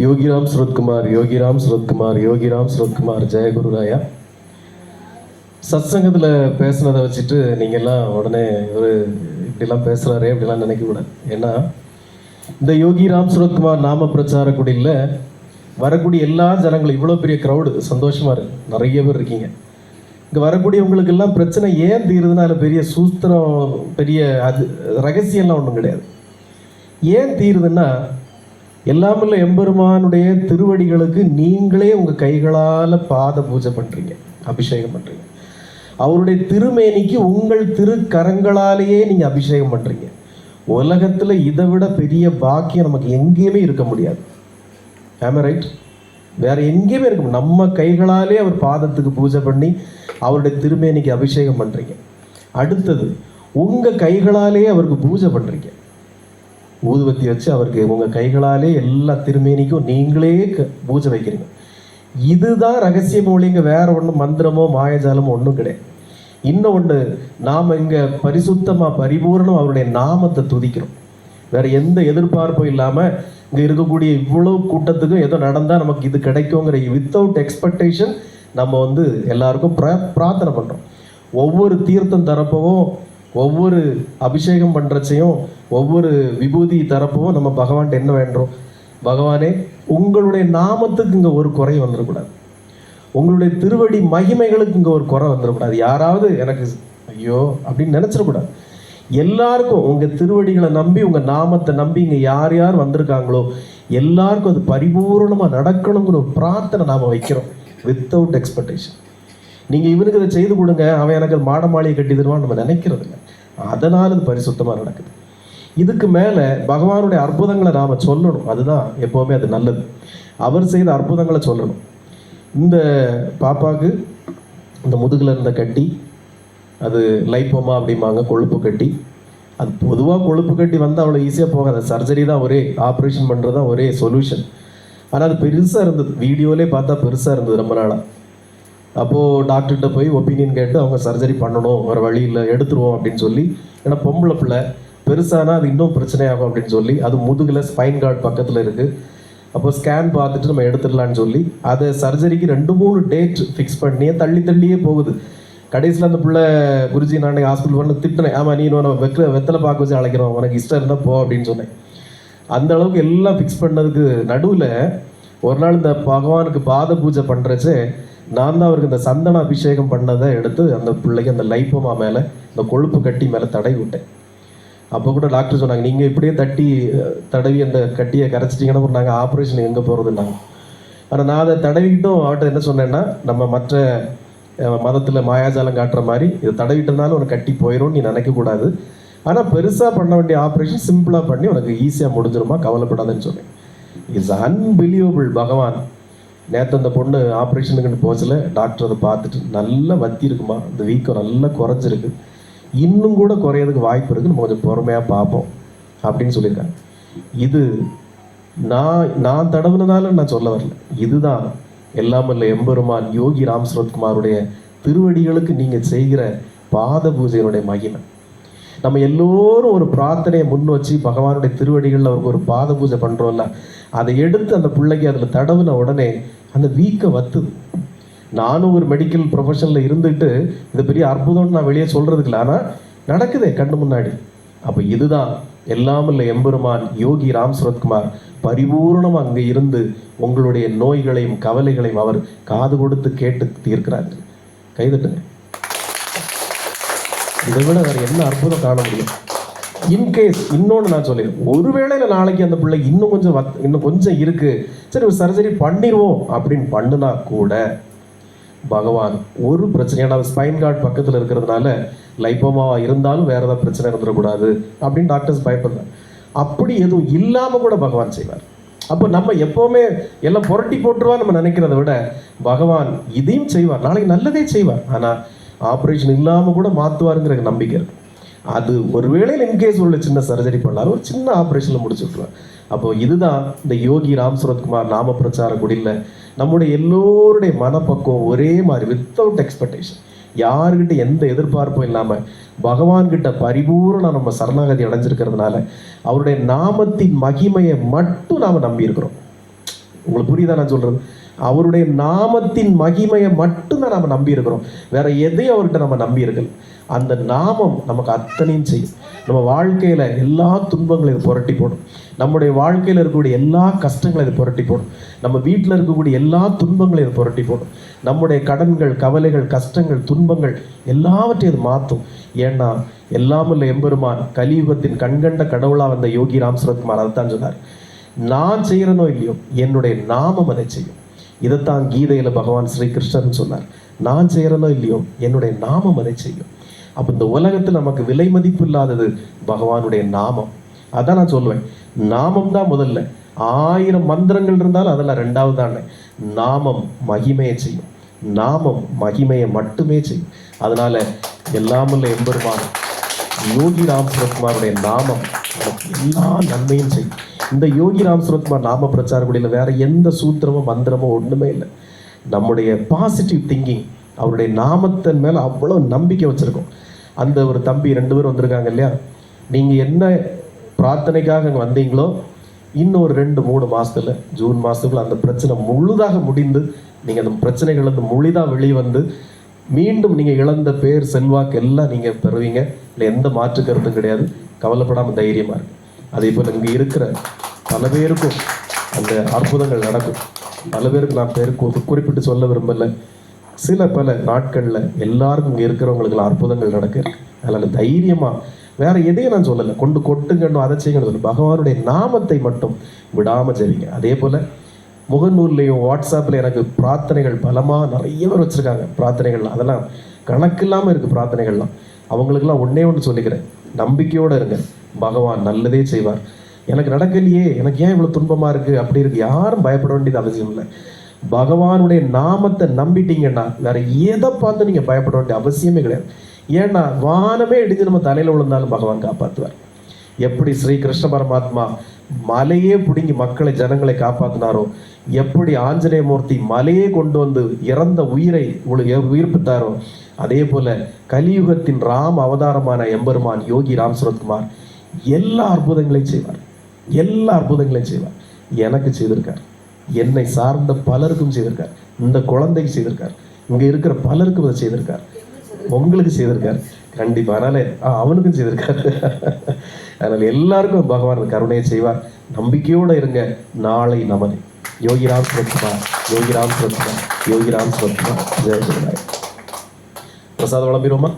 யோகிராம் சுரத்குமார் யோகிராம் சுரத்குமார் யோகிராம் சுரத்குமார் ஜெயகுருராயா சத்சங்கத்தில் பேசுனதை வச்சுட்டு நீங்கள்லாம் உடனே ஒரு இப்படிலாம் பேசுகிறாரே இப்படிலாம் நினைக்கக்கூடாது. ஏன்னா இந்த யோகிராம் சுரத்குமார் நாம பிரச்சார குடியில் வரக்கூடிய எல்லா ஜனங்களும் இவ்வளோ பெரிய க்ரௌடு சந்தோஷமாக இருக்குது நிறைய பேர் இருக்கீங்க. இங்கே வரக்கூடியவங்களுக்கெல்லாம் பிரச்சனை ஏன் தீருதுன்னா அதில் பெரிய சூஸ்திரம் பெரிய அது ரகசியம்லாம் ஒன்றும் கிடையாது. ஏன் தீருதுன்னா எல்லாமல்ல எம்பெருமானுடைய திருவடிகளுக்கு நீங்களே உங்கள் கைகளால் பாத பூஜை பண்ணுறீங்க அபிஷேகம் பண்ணுறீங்க அவருடைய திருமேனிக்கு உங்கள் திருக்கரங்களாலேயே நீங்கள் அபிஷேகம் பண்ணுறீங்க உலகத்தில் இதை விட பெரிய பாக்கியம் நமக்கு எங்கேயுமே இருக்க முடியாது. ஆம ரைட் வேற எங்கேயுமே இருக்க நம்ம கைகளாலே அவர் பாதத்துக்கு பூஜை பண்ணி அவருடைய திருமேனிக்கு அபிஷேகம் பண்ணுறீங்க அடுத்தது உங்கள் கைகளாலே அவருக்கு பூஜை பண்ணுறீங்க ஊதுபத்தி வச்சு அவருக்கு உங்கள் கைகளாலே எல்லா திருமேனிக்கும் நீங்களே க- பூஜை வைக்கிறீங்க. இதுதான் ரகசிய மூலிங்க வேற ஒன்றும் மந்திரமோ மாயஜாலமோ ஒன்றும் கிடையாது. இன்னும் ஒன்று நாம் இங்கே பரிசுத்தமாக பரிபூரணம் அவருடைய நாமத்தை துதிக்கிறோம். வேற எந்த எதிர்பார்ப்பும் இல்லாமல் இங்கே இருக்கக்கூடிய இவ்வளோ கூட்டத்துக்கும் ஏதோ நடந்தால் நமக்கு இது கிடைக்குங்கிற வித்தவுட் எக்ஸ்பெக்டேஷன் நம்ம வந்து எல்லாருக்கும் ப்ரா பிரார்த்தனை பண்ணுறோம் ஒவ்வொரு தீர்த்தம் தரப்பவும் ஒவ்வொரு அபிஷேகம் பண்ணுறச்சையும் ஒவ்வொரு விபூதி தரப்பவும் நம்ம பகவான்கிட்ட என்ன வேண்டுறோம்? பகவானே உங்களுடைய நாமத்துக்கு இங்கே ஒரு குறை வந்துடக்கூடாது உங்களுடைய திருவடி மகிமைகளுக்கு இங்கே ஒரு குறை வந்துடக்கூடாது யாராவது எனக்கு ஐயோ அப்படின்னு நினச்சிடக்கூடாது எல்லாருக்கும் உங்கள் திருவடிகளை நம்பி உங்கள் நாமத்தை நம்பி இங்கே யார் யார் வந்திருக்காங்களோ எல்லாருக்கும் அது பரிபூரணமாக நடக்கணுங்கிற ஒரு பிரார்த்தனை நாம் வைக்கிறோம். வித்தவுட் எக்ஸ்பெக்டேஷன் நீங்கள் இவனுக்கு இதை செய்து கொடுங்க அவன் எனக்கு அது மாட மாளிகை கட்டி தருவான்னு நம்ம நினைக்கிறது இல்லை. அதனால் அது பரிசுத்தமாக நடக்குது. இதுக்கு மேலே பகவானுடைய அற்புதங்களை நாம் சொல்லணும். அதுதான் எப்போவுமே அது நல்லது. அவர் செய்த அற்புதங்களை சொல்லணும். இந்த பாப்பாவுக்கு இந்த முதுகில் இருந்த கட்டி அது லைப்போமா அப்படிம்பாங்க கொழுப்பு கட்டி. அது பொதுவாக கொழுப்பு கட்டி வந்து அவ்வளோ ஈஸியாக போகாது. சர்ஜரி தான் ஒரே ஆப்ரேஷன் பண்ணுறது தான் ஒரே சொல்யூஷன் ஆனால் அது பெருசாக இருந்தது. வீடியோலே பார்த்தா பெருசாக இருந்தது ரொம்ப நாளாக அப்போது டாக்டர்கிட்ட போய் ஒப்பீனியன் கேட்டு அவங்க சர்ஜரி பண்ணணும் வேறு வழி இல்லை எடுத்துருவோம் அப்படின்னு சொல்லி ஏன்னா பொம்பளை பிள்ளை பெருசானா அது இன்னும் பிரச்சனையாகும் அப்படின்னு சொல்லி அது முதுகில் ஸ்பைன் கார்டு பக்கத்தில் இருக்குது அப்போ ஸ்கேன் பார்த்துட்டு நம்ம எடுத்துடலான்னு சொல்லி அதை சர்ஜரிக்கு ரெண்டு மூணு டேட் ஃபிக்ஸ் பண்ணியே தள்ளி தள்ளியே போகுது. கடைசியில் அந்த பிள்ளை குருஜி நான் ஹாஸ்பிட்டல் பண்ண திட்டினேன். ஆமாம் நீ நம்ம வெக்க வெத்தலை பார்க்க வச்சு அழைக்கிறோம். உனக்கு இஷ்டம் இருந்தால் போ அப்படின்னு சொன்னேன். அந்த அளவுக்கு எல்லாம் ஃபிக்ஸ் பண்ணதுக்கு நடுவில் ஒரு நாள் இந்த பகவானுக்கு பாத பூஜை பண்ணுறச்சே நான் தான் அவருக்கு இந்த சந்தன அபிஷேகம் பண்ணதை எடுத்து அந்த பிள்ளைக்கு அந்த லைப்பமா மேலே இந்த கொழுப்பு கட்டி மேலே தடவி விட்டேன். அப்போ கூட டாக்டர் சொன்னாங்க நீங்கள் இப்படியே தட்டி தடவி அந்த கட்டியை கரைச்சிட்டிங்கன்னா அப்புறம் நாங்கள் ஆப்ரேஷன் எங்கே போகிறதுனாங்க ஆனால் நான் அதை தடவிக்கிட்டும் அவர்கிட்ட என்ன சொன்னேன்னா நம்ம மற்ற மதத்தில் மாயாஜாலம் காட்டுற மாதிரி இதை தடவிட்டனால உனக்கு கட்டி போயிடும் நீ நினைக்கக்கூடாது ஆனால் பெருசாக பண்ண வேண்டிய ஆப்ரேஷன் சிம்பிளாக பண்ணி உனக்கு ஈஸியாக முடிஞ்சிருமா கவலைப்படாதுன்னு சொன்னேன். இட்ஸ் அன்பிலீவபிள் பகவான். நேற்று அந்த பொண்ணு ஆப்ரேஷனுக்குன்னு போச்சில் டாக்டர் அதை பார்த்துட்டு நல்லா வத்தி இருக்குமா? இந்த வீக்கம் நல்லா குறைஞ்சிருக்கு. இன்னும் கூட குறையிறதுக்கு வாய்ப்பு இருக்குது நம்ம கொஞ்சம் பொறுமையாக பார்ப்போம் அப்படின்னு சொல்லியிருக்காங்க. இது நான் நான் தடவுனதால நான் சொல்ல வரல. இதுதான் எல்லாம் இல்லை எம்பெருமான் யோகி ராம் சரத்குமாருடைய திருவடிகளுக்கு நீங்கள் செய்கிற பாத பூஜையினுடைய மகிமை. நம்ம எல்லோரும் ஒரு பிரார்த்தனையை முன் வச்சு பகவானுடைய திருவடிகளில் அவருக்கு ஒரு பாத பூஜை பண்ணுறோம்ல அதை எடுத்து அந்த பிள்ளைக்கு அதில் தடவுன உடனே அந்த வீக்க வத்துது நானும் ஒரு மெடிக்கல் ப்ரொஃபஷனில் இருந்துட்டு இது பெரிய அற்புதம்னு நான் வெளியே சொல்கிறதுக்கு இல்லை. ஆனால் நடக்குதே கண்ணு முன்னாடி. அப்போ இதுதான் எல்லாம் இல்லை எம்பெருமான் யோகி ராம் சரத்குமார் பரிபூர்ணமாக அங்கே இருந்து உங்களுடைய நோய்களையும் கவலைகளையும் அவர் காது கொடுத்து கேட்டு தீர்க்கிறார். கைதட்டுங்க இதை விட வேறு என்ன அற்புதம் காண முடியும்? இன்கேஸ் இன்னொன்று நான் சொல்லிடுறேன். ஒருவேளையில நாளைக்கு அந்த பிள்ளை இன்னும் கொஞ்சம் வத் இன்னும் கொஞ்சம் இருக்குது சரி ஒரு சர்ஜரி பண்ணிடுவோம் அப்படின்னு பண்ணுனா கூட பகவான் ஒரு பிரச்சனை ஏன்னா ஸ்பைன் கார்டு பக்கத்தில் இருக்கிறதுனால லைப்போமாவாக இருந்தாலும் வேறு ஏதாவது பிரச்சனை இருந்துடக்கூடாது அப்படின்னு டாக்டர்ஸ் பயப்படுறாங்க. அப்படி எதுவும் இல்லாமல் கூட பகவான் செய்வார். அப்போ நம்ம எப்போவுமே எல்லாம் புரட்டி போட்டுருவா நம்ம நினைக்கிறத விட பகவான் இதையும் செய்வார். நாளைக்கு நல்லதே செய்வார். ஆனால் ஆப்ரேஷன் இல்லாமல் கூட மாற்றுவாருங்கிற நம்பிக்கை இருக்குது அது ஒரு வேளையில் இன்கேஸ் உள்ள சின்ன சர்ஜரி பண்ணாலும் ஒரு சின்ன ஆப்ரேஷனில் முடிச்சு விட்ருவார் அப்போ இதுதான் இந்த யோகி ராம் சுரத்குமார் நாம பிரச்சார குடியில் நம்முடைய எல்லோருடைய மனப்பக்குவம் ஒரே மாதிரி வித்தவுட் எக்ஸ்பெக்டேஷன் யாருக்கிட்ட எந்த எதிர்பார்ப்பும் இல்லாமல் பகவான்கிட்ட பரிபூரண நம்ம சரணாகதி அடைஞ்சிருக்கிறதுனால அவருடைய நாமத்தின் மகிமையை மட்டும் நாம் நம்பியிருக்கிறோம். உங்களுக்கு புரியுதா நான் சொல்கிறது அவருடைய நாமத்தின் மகிமையை மட்டும்தான் நம்ம நம்பி இருக்கிறோம் வேற எதையும் அவர்கிட்ட நம்ம நம்பியிருக்கல? அந்த நாமம் நமக்கு அத்தனையும் செய்யும். நம்ம வாழ்க்கையில் எல்லா துன்பங்களும் இது புரட்டி போடும். நம்முடைய வாழ்க்கையில் இருக்கக்கூடிய எல்லா கஷ்டங்களும் இது புரட்டி போடும். நம்ம வீட்டில் இருக்கக்கூடிய எல்லா துன்பங்களும் இது புரட்டி போடும். நம்முடைய கடன்கள் கவலைகள் கஷ்டங்கள் துன்பங்கள் எல்லாவற்றையும் இது மாற்றும். ஏன்னா எல்லாமல்ல எம்பெருமான் கலியுகத்தின் கண்கண்ட கடவுளாக வந்த யோகி ராம் சுரத்குமார் அதைத்தான் சொன்னார். நான் செய்கிறனோ இல்லையோ என்னுடைய நாமம் அதை செய்யும். இதைத்தான் கீதையில் பகவான் ஸ்ரீகிருஷ்ணன் சொன்னார். நான் செய்கிறனோ இல்லையோ என்னுடைய நாமம் அதை செய்யும். அப்போ இந்த உலகத்தில் நமக்கு விலை மதிப்பு இல்லாதது பகவானுடைய நாமம். அதான் நான் சொல்லுவேன். நாமம் தான் முதல்ல. ஆயிரம் மந்திரங்கள் இருந்தாலும் அதெல்லாம் ரெண்டாவது தானே நாமம் மகிமையை செய்யும். நாமம் மகிமையை மட்டுமே செய்யும். அதனால எல்லாமல்ல எம்பெருமான் யோகி ராம் சுரத்குமாருடைய நாமம் நமக்கு எல்லா நன்மையும் செய்யும். இந்த யோகி ராம் சுரத்குமார் நாம பிரச்சார குடியில் வேற எந்த சூத்திரமோ மந்திரமோ ஒண்ணுமே இல்லை. நம்முடைய பாசிட்டிவ் திங்கிங் அவருடைய நாமத்தின் மேல அவ்வளவு நம்பிக்கை வச்சிருக்கோம். அந்த ஒரு தம்பி ரெண்டு பேரும் வந்திருக்காங்க இல்லையா? நீங்க என்ன பிரார்த்தனைக்காக அங்கே வந்தீங்களோ இன்னும் ஒரு ரெண்டு மூணு மாசத்துல ஜூன் மாசத்துக்குள்ள அந்த பிரச்சனை முழுதாக முடிந்து நீங்க அந்த பிரச்சனைகள் வந்து முழுதா வெளியே வந்து மீண்டும் நீங்க இழந்த பேர் செல்வாக்கு எல்லாம் நீங்க பெறுவீங்க. இல்லை எந்த மாற்று கருத்தும் கிடையாது. கவலைப்படாம தைரியமா இருக்கு அதே போல் இங்கே இருக்கிற பல பேருக்கும் அந்த அற்புதங்கள் நடக்கும். பல பேருக்கு நான் பேர் குறிப்பிட்டு சொல்ல விரும்பல. சில பல நாட்களில் எல்லாருக்கும் இங்கே இருக்கிறவங்களுக்கு அற்புதங்கள் நடக்க. அதனால் தைரியமாக வேற எதையும் நான் சொல்லலை. கொண்டு கொட்டுங்கன்னு அதை செய்யணும் சொல்லு பகவானுடைய நாமத்தை மட்டும் விடாமல் ஜெபிங்க. அதே போல் முகநூல்லையும் வாட்ஸ்அப்பில் எனக்கு பிரார்த்தனைகள் பலமாக நிறைய பேர் வச்சுருக்காங்க. பிரார்த்தனைகள்லாம். அதெல்லாம் கணக்கில்லாமல் இருக்குது பிரார்த்தனைகள்லாம். அவங்களுக்கெல்லாம் ஒன்றே ஒன்று சொல்லிக்கிறேன். நம்பிக்கையோடு இருங்க. பகவான் நல்லதே செய்வார். எனக்கு நடக்கலையே எனக்கு ஏன் இவ்வளோ துன்பமாக இருக்குது அப்படி இருக்கு. யாரும் பயப்பட வேண்டியது அவசியம் இல்லை. பகவானுடைய நாமத்தை நம்பிட்டீங்கன்னா வேற எதை பார்த்து நீங்கள் பயப்பட வேண்டிய அவசியமே கிடையாது. ஏன்னா வானமே இடிஞ்சு நம்ம தலையில் விழுந்தாலும் பகவான் காப்பாற்றுவார் எப்படி ஸ்ரீ கிருஷ்ண பரமாத்மா மலையே பிடுங்கி மக்களை ஜனங்களை காப்பாத்தினாரோ எப்படி ஆஞ்சநேய மூர்த்தி மலையே கொண்டு வந்து இறந்த உயிரை உயிர்ப்பித்தாரோ அதே போல கலியுகத்தின் ராம் அவதாரமான எம்பெருமான் யோகி ராம் சுரத்குமார் எல்லா அற்புதங்களையும் செய்வார். எல்லா அற்புதங்களையும் செய்வார். எனக்கு செய்திருக்கார். என்னை சார்ந்த பலருக்கும் செய்திருக்கார். இந்த குழந்தைக்கு செய்திருக்கார். இங்க இருக்கிற பலருக்கும் அதை செய்திருக்கார். உங்களுக்கு செய்திருக்கார். கண்டிப்பா. அதனால ஆ, அவனுக்கும் செய்திருக்கார். அதனால எல்லாருக்கும் பகவான் கருணையை செய்வார். நம்பிக்கையோட இருங்க. நாளை நமது. யோகிராம் சுரத்குமார் யோகிராம் சுரத்குமார் யோகிராம் சுரத்குமார் ஜெய குருநாயக் பிரசாதம் வளம்பிடுவோமா